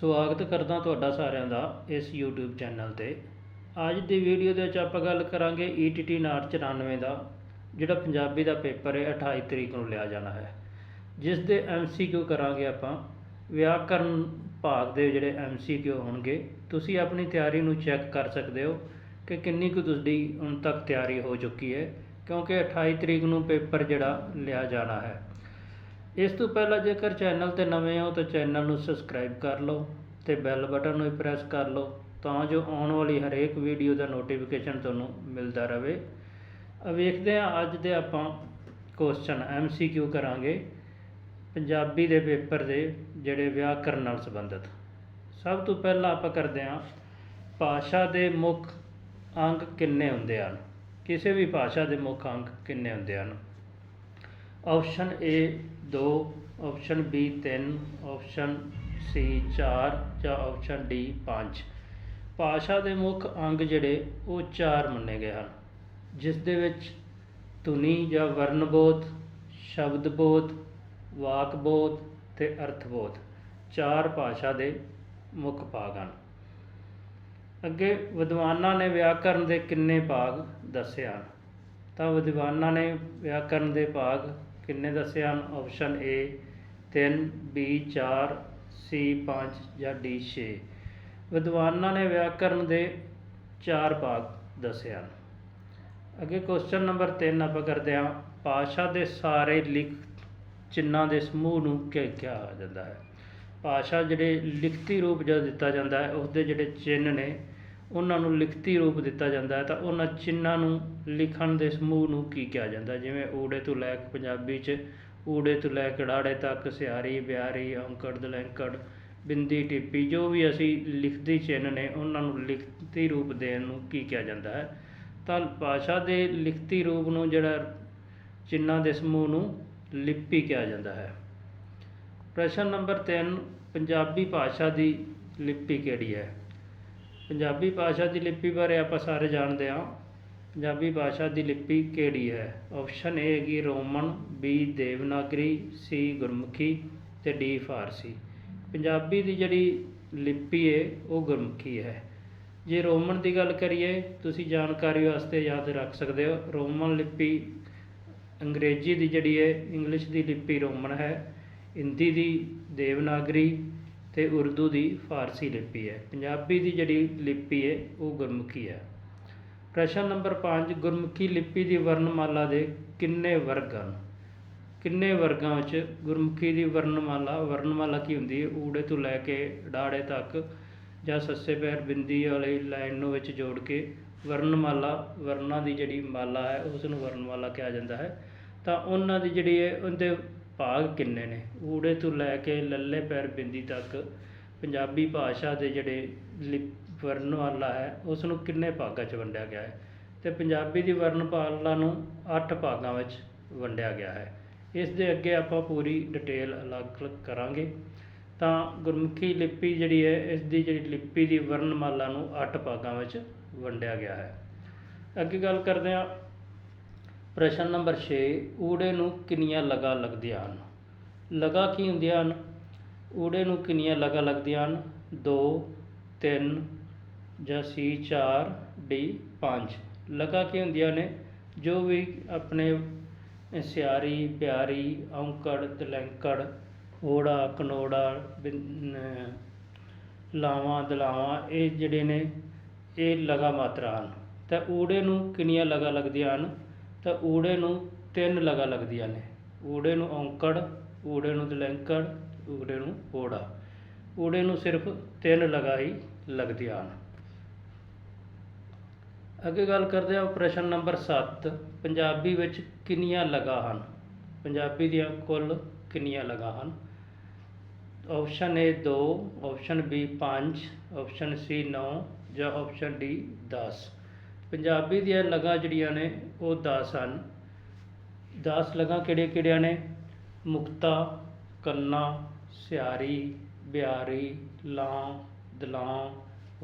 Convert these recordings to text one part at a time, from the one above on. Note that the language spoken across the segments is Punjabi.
ਸਵਾਗਤ ਕਰਦਾ ਤੁਹਾਡਾ ਸਾਰਿਆਂ ਦਾ ਇਸ YouTube ਚੈਨਲ ਤੇ। ਅੱਜ ਦੀ ਵੀਡੀਓ ਦੇ ਵਿੱਚ ਆਪਾਂ ਗੱਲ ਕਰਾਂਗੇ ETT 994 ਦਾ, ਜਿਹੜਾ ਪੰਜਾਬੀ ਦਾ ਪੇਪਰ ਹੈ 28 ਤਰੀਕ ਨੂੰ ਲਿਆ ਜਾਣਾ ਹੈ। ਜਿਸ ਦੇ MCQ ਕਰਾਂਗੇ ਆਪਾਂ। ਵਿਆਕਰਨ ਭਾਗ ਦੇ ਜਿਹੜੇ MCQ ਹੋਣਗੇ, ਤੁਸੀਂ ਆਪਣੀ ਤਿਆਰੀ ਨੂੰ ਚੈੱਕ ਕਰ ਸਕਦੇ ਹੋ ਕਿ ਕਿੰਨੀ ਕੁ ਤੁਹਾਡੀ ਹੁਣ ਤੱਕ ਤਿਆਰੀ ਹੋ ਚੁੱਕੀ ਹੈ, ਕਿਉਂਕਿ 28 ਤਰੀਕ ਨੂੰ ਪੇਪਰ ਜਿਹੜਾ ਲਿਆ ਜਾਣਾ ਹੈ। ਇਸ ਤੋਂ ਪਹਿਲਾਂ ਜੇਕਰ ਚੈਨਲ ਤੇ ਨਵੇਂ ਹੋ ਤਾਂ ਚੈਨਲ ਨੂੰ ਸਬਸਕ੍ਰਾਈਬ ਕਰ ਲਓ ਤੇ ਬੈਲ ਬਟਨ ਨੂੰ ਵੀ ਪ੍ਰੈਸ ਕਰ ਲਓ ਤਾਂ ਜੋ ਆਉਣ ਵਾਲੀ ਹਰੇਕ ਵੀਡੀਓ ਦਾ ਨੋਟੀਫਿਕੇਸ਼ਨ ਤੁਹਾਨੂੰ ਮਿਲਦਾ ਰਹੇ। ਆ ਵੇਖਦੇ ਹਾਂ ਅੱਜ ਦੇ ਆਪਾਂ ਕੁਐਸਚਨ MCQ ਕਰਾਂਗੇ। ਪੰਜਾਬੀ ਦੇ ਪੇਪਰ ਦੇ ਜਿਹੜੇ ਵਿਆਕਰਨ ਨਾਲ ਸੰਬੰਧਿਤ। ਸਭ ਤੋਂ ਪਹਿਲਾਂ ਆਪਾਂ ਕਰਦੇ ਹਾਂ, ਭਾਸ਼ਾ ਦੇ ਮੁੱਖ ਅੰਗ ਕਿੰਨੇ ਹੁੰਦੇ ਹਨ? ਕਿਸੇ ਵੀ ਭਾਸ਼ਾ ਦੇ ਮੁੱਖ ਅੰਗ ਕਿੰਨੇ ਹੁੰਦੇ ਹਨ? ਆਪਸ਼ਨ ਏ ਦੋ ਆਪਸ਼ਨ ਬੀ ਤਿੰਨ ਆਪਸ਼ਨ ਸੀ ਚਾਰ ਜਾਂ ਆਪਸ਼ਨ ਡੀ ਪੰਜ। ਭਾਸ਼ਾ ਦੇ ਮੁੱਖ ਅੰਗ ਜਿਹੜੇ ਉਹ ਚਾਰ ਮੰਨੇ ਗਏ ਹਨ, ਜਿਸ ਦੇ ਵਿੱਚ ਧੁਨੀ ਜਾਂ ਵਰਣਬੋਧ, ਸ਼ਬਦਬੋਧ, ਵਾਕਬੋਧ ਤੇ ਅਰਥਬੋਧ ਚਾਰ ਭਾਸ਼ਾ ਦੇ ਮੁੱਖ ਭਾਗ ਹਨ। ਅੱਗੇ ਵਿਦਵਾਨਾਂ ਨੇ ਵਿਆਕਰਨ ਦੇ ਕਿੰਨੇ ਭਾਗ ਦੱਸੇ ਹਨ? ਤਾਂ ਵਿਦਵਾਨਾਂ ਨੇ ਵਿਆਕਰਨ ਦੇ ਭਾਗ ਕਿੰਨੇ ਦੱਸੇ ਹਨ? ਆਪਸ਼ਨ ਏ 3 B 4 C 5 ਜਾਂ D 6 ਵਿਦਵਾਨਾਂ ਨੇ ਵਿਆਕਰਨ ਦੇ ਚਾਰ ਭਾਗ ਦੱਸੇ ਹਨ। ਅੱਗੇ ਕੁਐਸਚਨ ਨੰਬਰ 3 ਆਪਾਂ ਕਰਦੇ ਹਾਂ। ਭਾਸ਼ਾ ਦੇ ਸਾਰੇ ਲਿਖ ਚਿੰਨਾਂ ਦੇ ਸਮੂਹ ਨੂੰ ਕੀ ਕਿਹਾ ਜਾਂਦਾ ਹੈ? ਭਾਸ਼ਾ ਜਿਹੜੇ ਲਿਖਤੀ ਰੂਪ ਜਦ ਦਿੱਤਾ ਜਾਂਦਾ ਹੈ ਉਸ ਦੇ ਜਿਹੜੇ ਚਿੰਨ੍ਹ ਨੇ ਉਹਨਾਂ ਨੂੰ ਲਿਖਤੀ ਰੂਪ ਦਿੱਤਾ ਜਾਂਦਾ ਹੈ ਤਾਂ ਉਹਨਾਂ ਚਿੰਨ੍ਹਾਂ ਨੂੰ ਲਿਖਣ ਦੇ ਸਮੂਹ ਨੂੰ ਕੀ ਕਿਹਾ ਜਾਂਦਾ ਜਿਵੇਂ ਊੜੇ ਤੋਂ ਲੈ ਕੇ ਪੰਜਾਬੀ 'ਚ, ਊੜੇ ਤੋਂ ਲੈ ਕੇ ੜਾੜੇ ਤੱਕ ਸਿਆਰੀ ਬਿਆਰੀ ਔਂਕੜ ਦਲੈਂਕੜ, ਬਿੰਦੀ, ਟਿੱਪੀ, ਜੋ ਵੀ ਅਸੀਂ ਲਿਖਤੀ ਚਿੰਨ੍ਹ ਨੇ, ਉਹਨਾਂ ਨੂੰ ਲਿਖਤੀ ਰੂਪ ਦੇਣ ਨੂੰ ਕੀ ਕਿਹਾ ਜਾਂਦਾ ਹੈ? ਤਾਂ ਭਾਸ਼ਾ ਦੇ ਲਿਖਤੀ ਰੂਪ ਨੂੰ ਜਿਹੜਾ ਚਿੰਨ੍ਹਾਂ ਦੇ ਸਮੂਹ ਨੂੰ ਲਿਪੀ ਕਿਹਾ ਜਾਂਦਾ ਹੈ। ਪ੍ਰਸ਼ਨ ਨੰਬਰ 3 ਪੰਜਾਬੀ ਭਾਸ਼ਾ ਦੀ ਲਿਪੀ ਕਿਹੜੀ ਹੈ? ਪੰਜਾਬੀ ਭਾਸ਼ਾ ਦੀ ਲਿਪੀ ਬਾਰੇ ਆਪਾਂ ਸਾਰੇ ਜਾਣਦੇ ਹਾਂ। ਪੰਜਾਬੀ ਭਾਸ਼ਾ ਦੀ ਲਿਪੀ ਕਿਹੜੀ ਹੈ? ਆਪਸ਼ਨ ਏ ਹੈਗੀ Roman B Devanagari C Gurmukhi ਤੇ ਡੀ ਫਾਰਸੀ। ਪੰਜਾਬੀ ਦੀ ਜਿਹੜੀ ਲਿਪੀ ਹੈ ਉਹ ਗੁਰਮੁਖੀ ਹੈ। ਜੇ ਰੋਮਨ ਦੀ ਗੱਲ ਕਰੀਏ, ਤੁਸੀਂ ਜਾਣਕਾਰੀ ਵਾਸਤੇ ਯਾਦ ਰੱਖ ਸਕਦੇ ਹੋ। ਰੋਮਨ ਲਿਪੀ ਅੰਗਰੇਜ਼ੀ ਦੀ ਜਿਹੜੀ ਹੈ ਇੰਗਲਿਸ਼ ਦੀ ਲਿਪੀ ਰੋਮਨ ਹੈ। ਹਿੰਦੀ ਦੀ ਦੇਵਨਾਗਰੀ ਅਤੇ ਉਰਦੂ ਦੀ ਫਾਰਸੀ ਲਿਪੀ ਹੈ। ਪੰਜਾਬੀ ਦੀ ਜਿਹੜੀ ਲਿਪੀ ਹੈ, ਉਹ ਗੁਰਮੁਖੀ ਹੈ। ਪ੍ਰਸ਼ਨ ਨੰਬਰ 5 ਗੁਰਮੁਖੀ ਲਿਪੀ ਦੀ ਵਰਣਮਾਲਾ ਦੇ ਕਿੰਨੇ ਵਰਗ ਹਨ? ਕਿੰਨੇ ਵਰਗਾਂ ਵਿੱਚ ਗੁਰਮੁਖੀ ਦੀ ਵਰਣਮਾਲਾ ਵਰਣਮਾਲਾ ਕੀ ਹੁੰਦੀ ਹੈ? ਊੜੇ ਤੋਂ ਲੈ ਕੇ ਡਾੜੇ ਤੱਕ ਜਾਂ ਸੱਸੇ ਪੈਰ ਬਿੰਦੀ ਵਾਲੀ ਲਾਈਨ ਨੂੰ ਵਿੱਚ ਜੋੜ ਕੇ ਵਰਣਮਾਲਾ ਵਰਨਾਂ ਦੀ ਜਿਹੜੀ ਮਾਲਾ ਹੈ ਉਸ ਨੂੰ ਵਰਣਮਾਲਾ ਕਿਹਾ ਜਾਂਦਾ ਹੈ। ਤਾਂ ਉਹਨਾਂ ਦੀ ਜਿਹੜੀ ਹੈ, ਉਹਦੇ ਭਾਗ ਕਿੰਨੇ ਨੇ? ਊੜੇ ਤੋਂ ਲੈ ਕੇ ਲੱਲੇ ਪੈਰ ਬਿੰਦੀ ਤੱਕ ਪੰਜਾਬੀ ਭਾਸ਼ਾ ਦੇ ਜਿਹੜੇ ਲਿਪ, ਵਰਣਮਾਲਾ ਹੈ ਉਸ ਨੂੰ ਕਿੰਨੇ ਭਾਗਾਂ 'ਚ ਵੰਡਿਆ ਗਿਆ ਹੈ? ਤੇ ਪੰਜਾਬੀ ਦੀ ਵਰਣਮਾਲਾ ਨੂੰ 8 ਭਾਗਾਂ ਵਿੱਚ ਵੰਡਿਆ ਗਿਆ ਹੈ। ਇਸ ਦੇ ਅੱਗੇ ਆਪਾਂ ਪੂਰੀ ਡਿਟੇਲ ਅਲੱਗ-ਅਲੱਗ ਕਰਾਂਗੇ। ਤਾਂ ਗੁਰਮੁਖੀ ਲਿਪੀ ਜਿਹੜੀ ਹੈ, ਇਸ ਦੀ ਜਿਹੜੀ ਲਿਪੀ ਦੀ ਵਰਣਮਾਲਾ ਨੂੰ 8 ਭਾਗਾਂ ਵਿੱਚ ਵੰਡਿਆ ਗਿਆ ਹੈ। ਅੱਗੇ ਗੱਲ ਕਰਦੇ ਹਾਂ ਪ੍ਰਸ਼ਨ ਨੰਬਰ 6 ਊੜੇ ਨੂੰ ਕਿੰਨੀਆਂ ਲਗਾ ਲੱਗਦੀਆਂ ਹਨ? ਲਗਾ ਕੀ ਹੁੰਦੀਆਂ ਹਨ? ਊੜੇ ਨੂੰ ਕਿੰਨੀਆਂ ਲਗਾ ਲੱਗਦੀਆਂ ਹਨ? 2 3 ਜਾਂ ਸੀ 4 ਡੀ 5 ਲਗਾ ਕੀ ਹੁੰਦੀਆਂ ਨੇ? ਜੋ ਵੀ ਆਪਣੇ ਸਿਆਰੀ, ਪਿਆਰੀ, ਔਂਕੜ ਦਲੈਂਕੜ ਓੜਾ ਕਨੋੜਾ ਬਿਨ- ਲਾਵਾਂ, ਦਲਾਵਾਂ, ਇਹ ਜਿਹੜੇ ਨੇ, ਇਹ ਲਗਾ ਮਾਤਰਾ ਹਨ। ਤਾਂ ਊੜੇ ਨੂੰ ਕਿੰਨੀਆਂ ਲਗਾ ਲੱਗਦੀਆਂ ਹਨ? ਤਾਂ ਊੜੇ ਨੂੰ ਤਿੰਨ ਲਗਾ ਲੱਗਦੀਆਂ ਨੇ। ਊੜੇ ਨੂੰ ਔਂਕੜ, ਊੜੇ ਨੂੰ ਦਲੈਂਕੜ, ਊੜੇ ਨੂੰ ਓੜਾ ਊੜੇ ਨੂੰ ਸਿਰਫ ਤਿੰਨ ਲਗਾ ਹੀ ਲੱਗਦੀਆਂ ਹਨ। ਅੱਗੇ ਗੱਲ ਕਰਦੇ ਹਾਂ ਪ੍ਰਸ਼ਨ ਨੰਬਰ 7 ਪੰਜਾਬੀ ਵਿੱਚ ਕਿੰਨੀਆਂ ਲਗਾ ਹਨ? ਪੰਜਾਬੀ ਦੀਆਂ ਕੁੱਲ ਕਿੰਨੀਆਂ ਲਗਾ ਹਨ? Option A 2 option B 5 option C 9 ਜਾਂ ਆਪਸ਼ਨ ਡੀ 10 ਪੰਜਾਬੀ ਦੀਆਂ ਲਗਾਂ ਜਿਹੜੀਆਂ ਨੇ ਉਹ 10 ਹਨ। 10 ਲਗਾਂ ਕਿਹੜੀਆਂ ਕਿਹੜੀਆਂ ਨੇ? ਮੁਕਤਾ, ਕੰਨਾ, ਸਿਆਰੀ, ਬਿਆਰੀ, ਲਾਂ, ਦਲਾਂ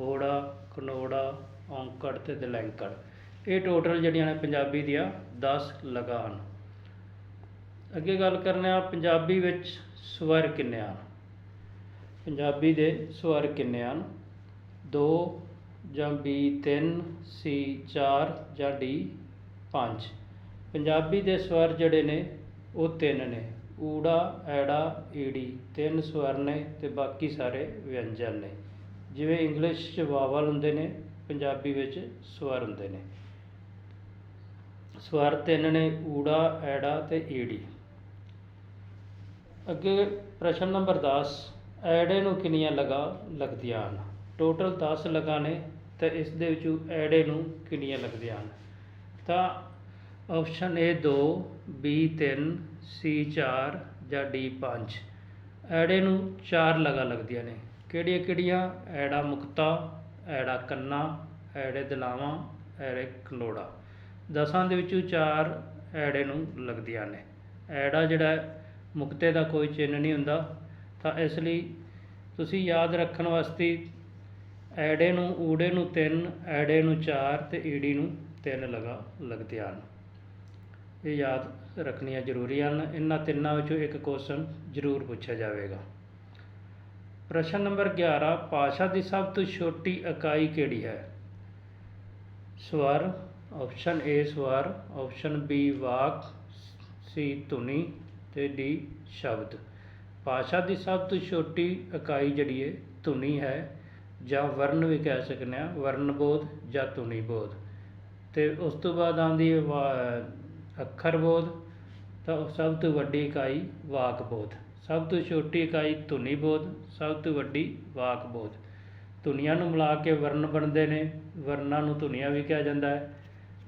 ਓੜਾ ਕਨੋੜਾ ਔਂਕੜ ਤੇ ਦਲੈਂਕੜ। ਇਹ ਟੋਟਲ ਜਿਹੜੀਆਂ ਨੇ ਪੰਜਾਬੀ ਦੀਆਂ 10 ਲਗਾਂ ਹਨ। ਅੱਗੇ ਗੱਲ ਕਰਨੇ ਆ, ਪੰਜਾਬੀ ਵਿੱਚ ਸਵਰ ਕਿੰਨੇ ਹਨ? ਪੰਜਾਬੀ ਦੇ ਸਵਰ ਕਿੰਨੇ ਹਨ? ਦੋ ਜਾਂ ਬੀ ਤਿੰਨ ਸੀ ਚਾਰ ਜਾਂ ਡੀ ਪੰਜਾਬੀ ਦੇ ਸਵਰ ਜਿਹੜੇ ਨੇ, ਉਹ ਤਿੰਨ ਨੇ। ਊੜਾ, ਐੜਾ, ਈੜੀ ਤਿੰਨ ਸਵਰ ਨੇ ਤੇ ਬਾਕੀ ਸਾਰੇ ਵਿਅੰਜਨ ਨੇ। ਜਿਵੇਂ ਇੰਗਲਿਸ਼ 'ਚ ਵਾਵਲ ਹੁੰਦੇ ਨੇ, ਪੰਜਾਬੀ ਵਿੱਚ ਸਵਰ ਹੁੰਦੇ ਨੇ। ਸਵਰ ਤਿੰਨ ਨੇ, ਊੜਾ, ਐੜਾ ਤੇ ਈੜੀ। ਅੱਗੇ ਪ੍ਰਸ਼ਨ ਨੰਬਰ 10 ਐੜੇ ਨੂੰ ਕਿੰਨੀਆਂ ਲਗਾ ਲੱਗਦੀਆਂ ਹਨ? ਟੋਟਲ 10 ਲਗਾ ਨੇ ਤੇ ਇਸ ਦੇ ਵਿੱਚੋਂ ਐੜੇ ਨੂੰ ਕਿੰਨੀਆਂ ਲੱਗਦੀਆਂ ਹਨ? ਤਾਂ ਆਪਸ਼ਨ ਏ 2 ਬੀ 3 ਸੀ 4 ਜਾਂ ਡੀ 5 ਐੜੇ ਨੂੰ ਚਾਰ ਲਗਾ ਲੱਗਦੀਆਂ ਨੇ। ਕਿਹੜੀਆਂ ਕਿਹੜੀਆਂ? ਐੜਾ ਮੁਕਤਾ, ਐੜਾ ਕੰਨਾ, ਐੜੇ ਦਲਾਵਾਂ, ਐੜੇ ਖਲੋੜਾ ਦਸਾਂ ਦੇ ਵਿੱਚੋਂ ਚਾਰ ਐੜੇ ਨੂੰ ਲੱਗਦੀਆਂ ਨੇ। ਐੜਾ ਜਿਹੜਾ ਮੁਕਤੇ ਦਾ ਕੋਈ ਚਿੰਨ੍ਹ ਨਹੀਂ ਹੁੰਦਾ। ਤਾਂ ਇਸ ਲਈ ਤੁਸੀਂ ਯਾਦ ਰੱਖਣ ਵਾਸਤੇ ਐੜੇ ਨੂੰ ਊੜੇ ਨੂੰ ਤਿੰਨ, ਐੜੇ ਨੂੰ ਚਾਰ ਤੇ ਈੜੀ ਨੂੰ ਤਿੰਨ ਲਗਾ, ਲੱਗਦੇ ਹਨ। ਇਹ ਯਾਦ ਰੱਖਣੀਆਂ ਜ਼ਰੂਰੀ ਹਨ। ਇਹਨਾਂ ਤਿੰਨਾਂ ਵਿੱਚੋਂ ਇੱਕ ਕੁਐਸਚਨ ਜ਼ਰੂਰ ਪੁੱਛਿਆ ਜਾਵੇਗਾ। ਪ੍ਰਸ਼ਨ ਨੰਬਰ 11 ਭਾਸ਼ਾ ਦੀ ਸਭ ਤੋਂ ਛੋਟੀ ਇਕਾਈ ਕਿਹੜੀ ਹੈ? ਸਵਰ ਆਪਸ਼ਨ A ਸਵਰ ਆਪਸ਼ਨ B ਵਾਕ ਸੀ ਧੁਨੀ ਤੇ D ਸ਼ਬਦ। ਭਾਸ਼ਾ ਦੀ ਸਭ ਤੋਂ ਛੋਟੀ ਇਕਾਈ ਜਿਹੜੀ ਹੈ, ਧੁਨੀ ਹੈ। ਜਾਂ ਵਰਨ ਵੀ ਕਹਿ ਸਕਦੇ ਹਾਂ, ਵਰਨ ਬੋਧ ਜਾਂ ਧੁਨੀ ਬੋਧ। ਤੇ ਉਸ ਤੋਂ ਬਾਅਦ ਆਉਂਦੀ ਹੈ ਵਾ- ਅੱਖਰ ਬੋਧ, ਤਾਂ ਸਭ ਤੋਂ ਵੱਡੀ ਇਕਾਈ ਵਾਕ ਬੋਧ। ਸਭ ਤੋਂ ਛੋਟੀ ਇਕਾਈ ਧੁਨੀ ਬੋਧ, ਸਭ ਤੋਂ ਵੱਡੀ ਵਾਕ ਬੋਧ। ਧੁਨੀਆਂ ਨੂੰ ਮਿਲਾ ਕੇ ਵਰਨ ਬਣਦੇ ਨੇ, ਵਰਨਾਂ ਨੂੰ ਧੁਨੀਆਂ ਵੀ ਕਿਹਾ ਜਾਂਦਾ ਹੈ।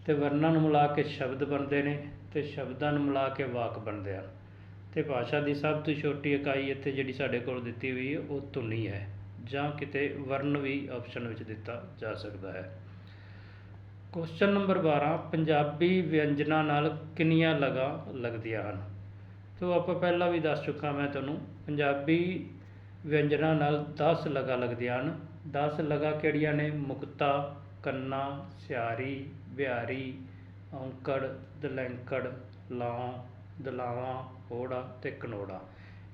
ਤੇ ਵਰਨਾਂ ਨੂੰ ਮਿਲਾ ਕੇ ਸ਼ਬਦ ਬਣਦੇ ਨੇ, ਤੇ ਸ਼ਬਦਾਂ ਨੂੰ ਮਿਲਾ ਕੇ ਵਾਕ ਬਣਦੇ ਹਨ। ਤੇ ਭਾਸ਼ਾ ਦੀ ਸਭ ਤੋਂ ਛੋਟੀ ਇਕਾਈ ਇੱਥੇ ਜਿਹੜੀ ਸਾਡੇ ਕੋਲ ਦਿੱਤੀ ਹੋਈ ਹੈ, ਉਹ ਧੁਨੀ ਹੈ। ਜਾਂ ਕਿਤੇ ਵਰਨ ਵੀ ਆਪਸ਼ਨ ਵਿੱਚ ਦਿੱਤਾ ਜਾ ਸਕਦਾ ਹੈ। ਕੁਐਸਚਨ ਨੰਬਰ 12 ਪੰਜਾਬੀ ਵਿਅੰਜਨਾਂ ਨਾਲ ਕਿੰਨੀਆਂ ਲਗਾ ਲੱਗਦੀਆਂ ਹਨ? ਤੋ ਆਪਾਂ ਪਹਿਲਾਂ ਵੀ ਦੱਸ ਚੁੱਕਾ ਮੈਂ ਤੁਹਾਨੂੰ, ਪੰਜਾਬੀ ਵਿਅੰਜਨਾਂ ਨਾਲ 10 ਲਗਾ ਲੱਗਦੀਆਂ ਹਨ। 10 ਲਗਾ ਕਿਹੜੀਆਂ ਨੇ? ਮੁਕਤਾ, ਕੰਨਾ, ਸਿਆਰੀ, ਬਿਹਾਰੀ, ਔਂਕੜ, ਦਲੈਂਕੜ ਲਾਂ ਦਲਾਵਾਂ, ਹੋੜਾ ਤੇ ਕਨੋੜਾ।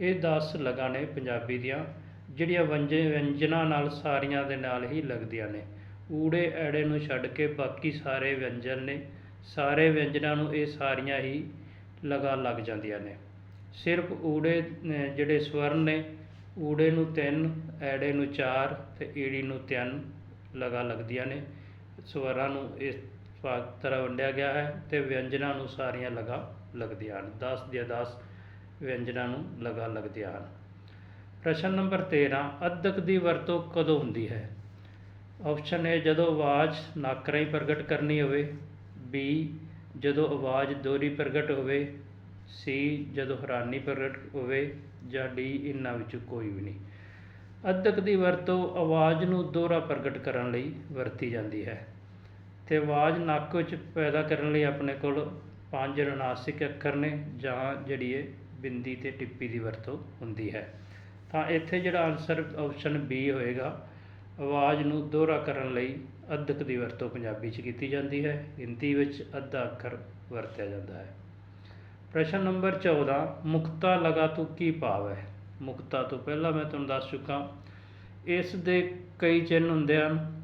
ਇਹ 10 ਲਗਾ ਨੇ ਪੰਜਾਬੀ ਦੀਆਂ। ਜਿਹੜੀਆਂ ਵੰਜ ਵਿਅੰਜਨਾਂ ਨਾਲ ਸਾਰੀਆਂ ਦੇ ਨਾਲ ਹੀ ਲੱਗਦੀਆਂ ਨੇ। ਊੜੇ ਐੜੇ ਨੂੰ ਛੱਡ ਕੇ ਬਾਕੀ ਸਾਰੇ ਵਿਅੰਜਨ ਨੇ, ਸਾਰੇ ਵਿਅੰਜਨਾਂ ਨੂੰ ਇਹ ਸਾਰੀਆਂ ਹੀ ਲਗਾ ਲੱਗ ਜਾਂਦੀਆਂ ਨੇ। ਸਿਰਫ ਊੜੇ ਜਿਹੜੇ ਸਵਰ ਨੇ, ਊੜੇ ਨੂੰ ਤਿੰਨ, ਐੜੇ ਨੂੰ ਚਾਰ ਤੇ ਈੜੀ ਨੂੰ ਤਿੰਨ ਲਗਾ ਲੱਗਦੀਆਂ ਨੇ। ਸਵਰਾਂ ਨੂੰ ਇਸ ਭਾਗ ਤਰ੍ਹਾਂ ਵੰਡਿਆ ਗਿਆ ਹੈ ਤੇ ਵਿਅੰਜਨਾਂ ਨੂੰ ਸਾਰੀਆਂ ਲਗਾ ਲੱਗਦੀਆਂ ਹਨ। 10 ਦੀਆਂ 10 ਵਿਅੰਜਨਾਂ ਨੂੰ ਲਗਾ ਲੱਗਦੀਆਂ ਹਨ। ਪ੍ਰਸ਼ਨ ਨੰਬਰ 13 ਅੱਧਕ ਦੀ ਵਰਤੋਂ ਕਦੋਂ ਹੁੰਦੀ ਹੈ? ਆਪਸ਼ਨ A, ਜਦੋਂ ਆਵਾਜ਼ ਨੱਕ ਰਾਹੀਂ ਪ੍ਰਗਟ ਕਰਨੀ ਹੋਵੇ। ਬੀ ਜਦੋਂ ਆਵਾਜ਼ ਦੋਹਰੀ ਪ੍ਰਗਟ ਹੋਵੇ। ਸੀ ਜਦੋਂ ਹੈਰਾਨੀ ਪ੍ਰਗਟ ਹੋਵੇ। ਜਾਂ ਡੀ ਇਹਨਾਂ ਵਿੱਚੋਂ ਕੋਈ ਵੀ ਨਹੀਂ। ਅੱਧਕ ਦੀ ਵਰਤੋਂ ਆਵਾਜ਼ ਨੂੰ ਦੋਹਰਾ ਪ੍ਰਗਟ ਕਰਨ ਲਈ ਵਰਤੀ ਜਾਂਦੀ ਹੈ। ਤੇ ਆਵਾਜ਼ ਨੱਕ ਵਿੱਚ ਪੈਦਾ ਕਰਨ ਲਈ ਆਪਣੇ ਕੋਲ ਪੰਜ ਰਣਾਸਿਕ ਅੱਖਰ ਨੇ, ਜਾਂ ਜਿਹੜੀ ਹੈ ਬਿੰਦੀ ਤੇ ਟਿੱਪੀ ਦੀ ਵਰਤੋਂ ਹੁੰਦੀ ਹੈ। ਤਾਂ ਇੱਥੇ ਜਿਹੜਾ ਆਨਸਰ ਆਪਸ਼ਨ ਬੀ ਹੋਏਗਾ, ਆਵਾਜ਼ ਨੂੰ ਦੋਹਰਾ ਕਰਨ ਲਈ ਅੱਧਕ ਦੀ ਵਰਤੋਂ ਪੰਜਾਬੀ 'ਚ ਕੀਤੀ ਜਾਂਦੀ ਹੈ। ਹਿੰਦੀ ਵਿੱਚ ਅੱਧਾ ਅੱਖਰ ਵਰਤਿਆ ਜਾਂਦਾ ਹੈ। ਪ੍ਰਸ਼ਨ ਨੰਬਰ 14 ਮੁਕਤਾ ਲਗਾ ਤੋਂ ਕੀ ਭਾਵ ਹੈ? ਮੁਕਤਾ ਤੋਂ ਪਹਿਲਾਂ ਮੈਂ ਤੁਹਾਨੂੰ ਦੱਸ ਚੁੱਕਾ, ਇਸ ਦੇ ਕਈ ਚਿੰਨ੍ਹ ਹੁੰਦੇ ਹਨ।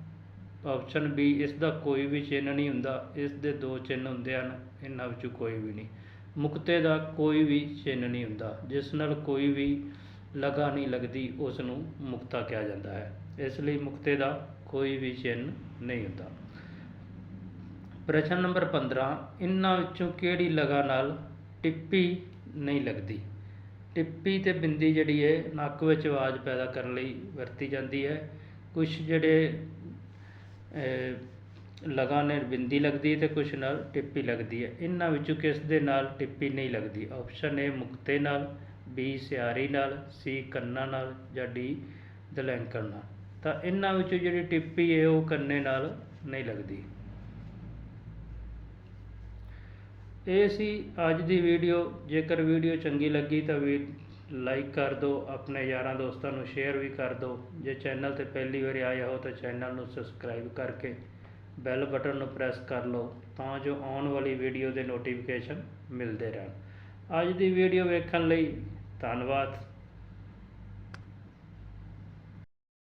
ਆਪਸ਼ਨ ਬੀ ਇਸ ਦਾ ਕੋਈ ਵੀ ਚਿੰਨ੍ਹ ਨਹੀਂ ਹੁੰਦਾ। ਇਸ ਦੇ ਦੋ ਚਿੰਨ੍ਹ ਹੁੰਦੇ ਹਨ, ਇਹਨਾਂ ਵਿੱਚੋਂ ਕੋਈ ਵੀ ਨਹੀਂ। ਮੁਕਤੇ ਦਾ ਕੋਈ ਵੀ ਚਿੰਨ੍ਹ ਨਹੀਂ ਹੁੰਦਾ, ਜਿਸ ਨਾਲ ਕੋਈ ਵੀ ਲਗਾ ਨਹੀਂ ਲੱਗਦੀ ਉਸ ਨੂੰ ਮੁਕਤਾ ਕਿਹਾ ਜਾਂਦਾ ਹੈ। ਇਸ ਲਈ ਮੁਕਤੇ ਦਾ ਕੋਈ ਵੀ ਚਿੰਨ੍ਹ ਨਹੀਂ ਹੁੰਦਾ। ਪ੍ਰਸ਼ਨ ਨੰਬਰ 15 ਇਹਨਾਂ ਵਿੱਚੋਂ ਕਿਹੜੀ ਲਗਾ ਨਾਲ ਟਿੱਪੀ ਨਹੀਂ ਲੱਗਦੀ? ਟਿੱਪੀ ਤੇ ਬਿੰਦੀ ਜਿਹੜੀ ਹੈ ਨੱਕ ਵਿੱਚ ਆਵਾਜ਼ ਪੈਦਾ ਕਰਨ ਲਈ ਵਰਤੀ ਜਾਂਦੀ ਹੈ। ਕੁਝ ਜਿਹੜੇ ਅਹ, ਲਗਾ ਨੇ ਬਿੰਦੀ ਲੱਗਦੀ ਹੈ ਤੇ ਕੁਝ ਨਾਲ ਟਿੱਪੀ ਲੱਗਦੀ ਹੈ। ਇਹਨਾਂ ਵਿੱਚੋਂ ਕਿਸ ਦੇ ਨਾਲ ਟਿੱਪੀ ਨਹੀਂ ਲੱਗਦੀ? ਆਪਸ਼ਨ ਏ ਮੁਕਤੇ ਨਾਲ। ਬੀ ਸਿਆਰੀ ਨਾਲ, ਸੀ ਕੰਨਾਂ ਨਾਲ ਜਾਂ ਡੀ ਦਲੈਂਕਣ ਨਾਲ। ਤਾਂ ਇਹਨਾਂ ਵਿੱਚੋਂ ਜਿਹੜੀ ਟਿੱਪੀ ਹੈ ਉਹ ਕੰਨੇ ਨਾਲ ਨਹੀਂ ਲੱਗਦੀ। ਇਹ ਸੀ ਅੱਜ ਦੀ ਵੀਡੀਓ। ਜੇਕਰ ਵੀਡੀਓ ਚੰਗੀ ਲੱਗੀ ਤਾਂ ਵੀ ਲਾਈਕ ਕਰ ਦਿਓ, ਆਪਣੇ ਯਾਰਾਂ ਦੋਸਤਾਂ ਨੂੰ ਸ਼ੇਅਰ ਵੀ ਕਰ ਦਿਓ। ਜੇ ਚੈਨਲ ਤੇ ਪਹਿਲੀ ਵਾਰ ਆਏ ਹੋ ਤਾਂ ਚੈਨਲ ਨੂੰ ਸਬਸਕ੍ਰਾਈਬ ਕਰਕੇ ਬੈਲ ਬਟਨ ਨੂੰ ਪ੍ਰੈਸ ਕਰ ਲਓ, ਤਾਂ ਜੋ ਆਉਣ ਵਾਲੀ ਵੀਡੀਓ ਦੇ ਨੋਟੀਫਿਕੇਸ਼ਨ ਮਿਲਦੇ ਰਹਿਣ। ਅੱਜ ਦੀ ਵੀਡੀਓ ਵੇਖਣ ਲਈ ਧੰਨਵਾਦ।